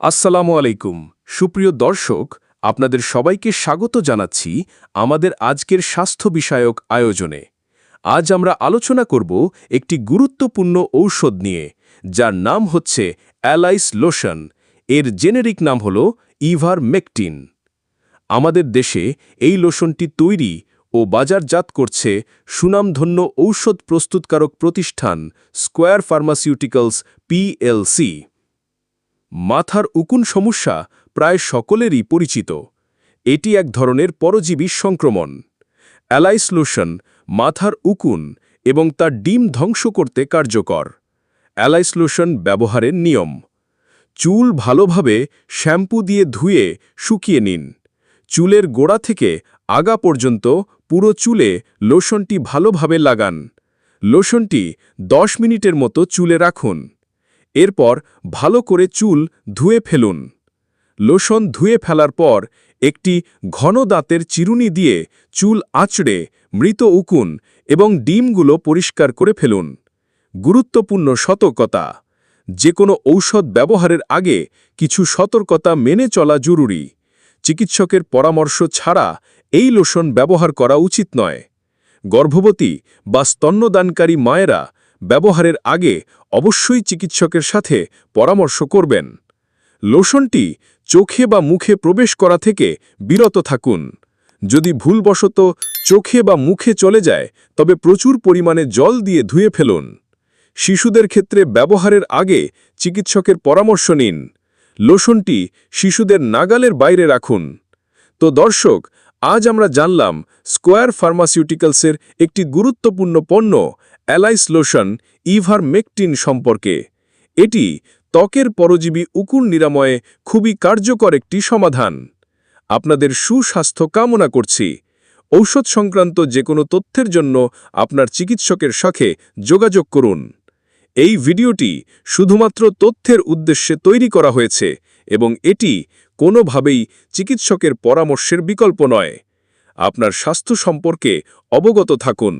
আসসালামু আলাইকুম। সুপ্রিয় দর্শক, আপনাদের সবাইকে স্বাগত জানাচ্ছি আমাদের আজকের স্বাস্থ্য বিষয়ক আয়োজনে। আজ আমরা আলোচনা করব একটি গুরুত্বপূর্ণ ঔষধ নিয়ে, যার নাম হচ্ছে অ্যালাইস লোশন। এর জেনেরিক নাম হল ইভার মেকটিন আমাদের দেশে এই লোশনটি তৈরি ও বাজারজাত করছে সুনামধন্য ঔষধ প্রস্তুতকারক প্রতিষ্ঠান স্কোয়ার ফার্মাসিউটিক্যালস পিএলসি মাথার উকুন সমস্যা প্রায় সকলেরই পরিচিত। এটি এক ধরনের পরজীবী সংক্রমণ। অ্যালাইসলোশন মাথার উকুন এবং তার ডিম ধ্বংস করতে কার্যকর। অ্যালাইসলোশন ব্যবহারের নিয়ম। চুল ভালোভাবে শ্যাম্পু দিয়ে ধুয়ে শুকিয়ে নিন। চুলের গোড়া থেকে আগা পর্যন্ত পুরো চুলে লোশনটি ভালোভাবে লাগান। লোশনটি 10 মিনিটের মতো চুলে রাখুন। এরপর ভালো করে চুল ধুয়ে ফেলুন। লোশন ধুয়ে ফেলার পর একটি ঘন দাঁতের চিরুনি দিয়ে চুল আঁচড়ে মৃত উকুন এবং ডিমগুলো পরিষ্কার করে ফেলুন। গুরুত্বপূর্ণ সতর্কতা। যে কোনো ঔষধ ব্যবহারের আগে কিছু সতর্কতা মেনে চলা জরুরি। চিকিৎসকের পরামর্শ ছাড়া এই লোশন ব্যবহার করা উচিত নয়। গর্ভবতী বা স্তন্যদানকারী মায়েরা ব্যবহারের আগে অবশ্যই চিকিৎসকের সাথে পরামর্শ করবেন। লোশনটি চোখে বা মুখে প্রবেশ করা থেকে বিরত থাকুন। যদি ভুলবশত চোখে বা মুখে চলে যায়, তবে প্রচুর পরিমাণে জল দিয়ে ধুয়ে ফেলুন। শিশুদের ক্ষেত্রে ব্যবহারের আগে চিকিৎসকের পরামর্শ নিন। লোশনটি শিশুদের নাগালের বাইরে রাখুন। তো দর্শক আজ আমরা জানলাম স্কোয়ার ফার্মাসিউটিক্যালসের একটি গুরুত্বপূর্ণ পণ্য, অ্যালাইস লোশন ইভার মেকটিন সম্পর্কে। এটি ত্বকের পরজীবী উকুন নিরাময়ে খুবই কার্যকর একটি সমাধান। আপনাদের সুস্বাস্থ্য কামনা করছি। ঔষধ সংক্রান্ত যে কোনো তথ্যের জন্য আপনার চিকিৎসকের সাথে যোগাযোগ করুন। এই ভিডিওটি শুধুমাত্র তথ্যের উদ্দেশ্যে তৈরি করা হয়েছে এবং এটি কোনোভাবেই চিকিৎসকের পরামর্শের বিকল্প নয়। আপনার স্বাস্থ্য সম্পর্কে অবগত থাকুন।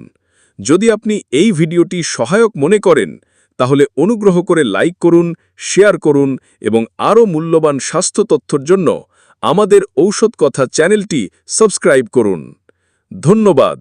যদি আপনি এই ভিডিওটি সহায়ক মনে করেন, তাহলে অনুগ্রহ করে লাইক করুন, শেয়ার করুন এবং আরও মূল্যবান স্বাস্থ্য তথ্যর জন্য আমাদের ঔষধ কথা চ্যানেলটি সাবস্ক্রাইব করুন। ধন্যবাদ।